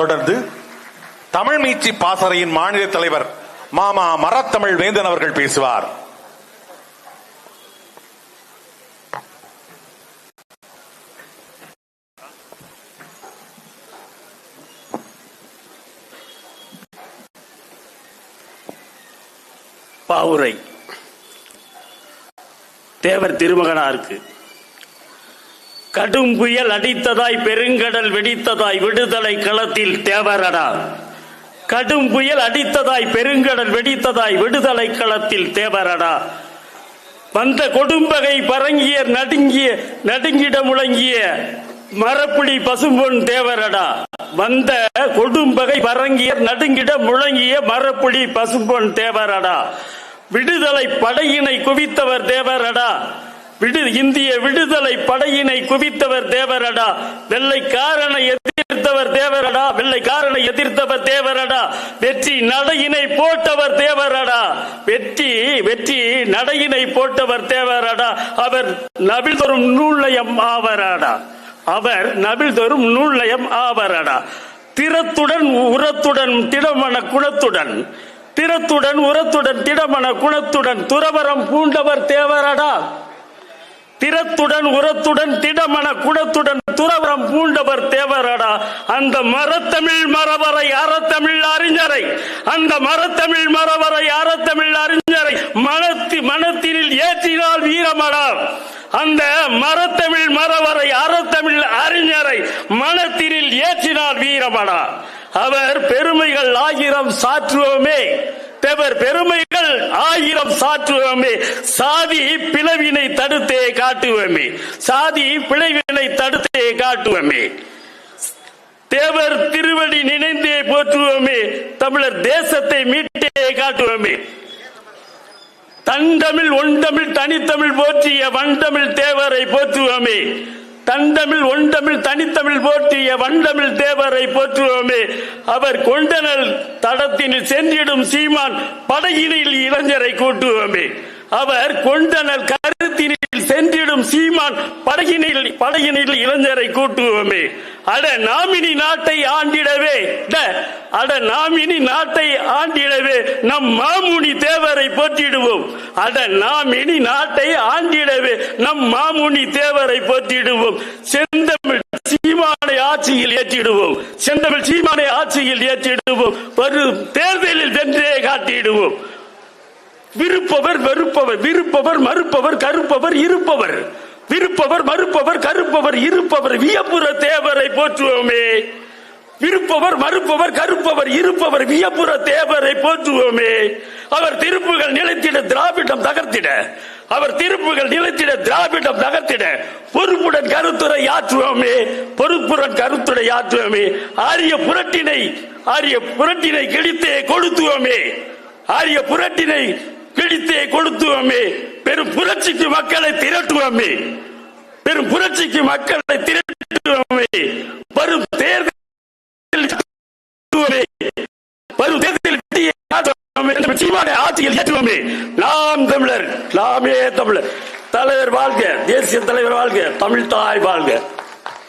தொடர்ந்து தமிழ் மீட்சி பாசறையின் மாநில தலைவர் மாமா மரத்தமிழ் வேந்தன் அவர்கள் பேசுவார். பாவுரை. தேவர் திருமகனாருக்கு. கடும் புயல் அடித்ததாய் பெருங்கடல் வெடித்ததாய் விடுதலை களத்தில் தேவரடா. கடும் புயல் அடித்ததாய் பெருங்கடல் வெடித்ததாய் விடுதலை களத்தில் தேவரடா. வந்த கொடும்பகை பரங்கிய நடுங்கிய நடுங்கிட முழங்கிய மரப்புடி பசும்பொன் தேவரடா. வந்த கொடும்பகை பரங்கிய நடுங்கிட முழங்கிய மரப்புடி பசும்பொன் தேவரடா. விடுதலை படையினை குவித்தவர் தேவரடா. விடு இந்திய விடுதலை படையினை குவித்தவர் தேவரடா. வெள்ளைக்காரனை எதிர்த்தவர் தேவரடா. வெள்ளைக்காரனை எதிர்த்தவர் தேவரடா. வெற்றி நடையினை போட்டவர் தேவரடா. வெற்றி வெற்றி நடையினை போட்டவர் தேவரடா. அவர் நபில் தரும் நூல்நயம் ஆவராடா. அவர் நபில் தரும் நூல்நயம் ஆவராடா. திறத்துடன் உரத்துடன் திடமன குணத்துடன். திறத்துடன் உரத்துடன் திடமன குணத்துடன் துறவரம் பூண்டவர் தேவரடா. திறத்துடன் உரத்துடன் திடமன குணத்துடன் துறவரம் பூண்டவர் தேவரடா. அந்த மரத்தமிழ் மரவரை அறத்தமிழ் அறிஞரை. அந்த மரத்தமிழ் மரவரை அறத்தமிழ் அறிஞரை. மனத்தி மனத்தினில் ஏற்றினால் வீரமடா. அந்த மரத்தமிழ் மரவரை அறத்தமிழ் அறிஞரை. மனத்தினில் ஏற்றினால் வீரமடா. அவர் பெருமைகள் ஆயிரம் சாற்றுவோமே. தேவர் பெருமைகள் ஆயிரம் சாற்றுவோமே. சாதி பிளவினை தடுத்தே காட்டுவோமே. சாதி பிளவினை தடுத்தே காட்டுவோமே. தேவர் திருவடி நினைந்தே போற்றுவோமே. தமிழர் தேசத்தை மீட்டே காட்டுவோமே. தண்டமிழ் ஒண்டமிழ் தனித்தமிழ் போற்றிய வண்டமிழ் தேவரை போற்றுவோமே. தண்டமிழ் ஒண்டமிழ் தனித்தமிழ் போற்றிய வண்டமிழ் தேவரை போற்றுவோமே. அவர் கொண்டனல் தடத்தினில் சென்றிடும் சீமான் படையினில் இளைஞரை கூட்டுவோமே. அவர் கொண்டனல் கருத்தினில் சென்றிடும் சீமான் படையினில் படையினில் இளைஞரை கூட்டுவோமே. அட நாமினி நாட்டை ஆண்டிடவே. அட நாமினி நாட்டை ஆண்டிடவே. நம் மாமுனி தேவரை போற்றிடுவோம். அட நாமினி நாட்டை ஆண்டிடவே. நம் மாமுனி தேவரை போற்றிடுவோம். செந்தமிழ் சீமானை ஆட்சியில் ஏற்றிடுவோம். செந்தமிழ் சீமானை ஆட்சியில் ஏற்றிடுவோம். ஒரு தேர்தலில் வென்றே காட்டிடுவோம். விருப்பவர் வெறுப்பவர் விருப்பவர் மறுப்பவர் கருப்பவர் இருப்பவர். விருப்பவர் மறுப்பவர் கருப்பவர் இருப்பவர் வியப்புற தேவரை போற்றுவோமே. விருப்பவர் மறுப்பவர் கருப்பவர் இருப்பவர் வியப்புற தேவரை போற்றுவோமே. அவர் திருப்புகள் நிலைத்திட திராவிடம் தகர்த்திட. அவர் திருப்புகள் நிலைத்திட திராவிடம் தகர்த்திட. பொறுப்புடன் கருத்துரை ஆற்றுவோமே. பொறுப்புடன் கருத்துரை ஆற்றுவோமே. ஆரிய புரட்டினை ஆரிய புரட்டினை கிழித்தே கொளுத்துவோமே. ஆரிய புரட்டினை பிடித்தே கொடுத்துவோமே. பெரும் புரட்சிக்கு மக்களை திரட்டுவோமே. பெரும் புரட்சிக்கு மக்களை திரட்டுவோமே. வரும் தேர்தல் வரும் தேர்தலில் ஆட்சியில் ஏற்றுவோமே நாம் தமிழர் நாமே தமிழர். தலைவர் வாழ்க தேசிய தலைவர் வாழ்க தமிழ் தாய் வாழ்க.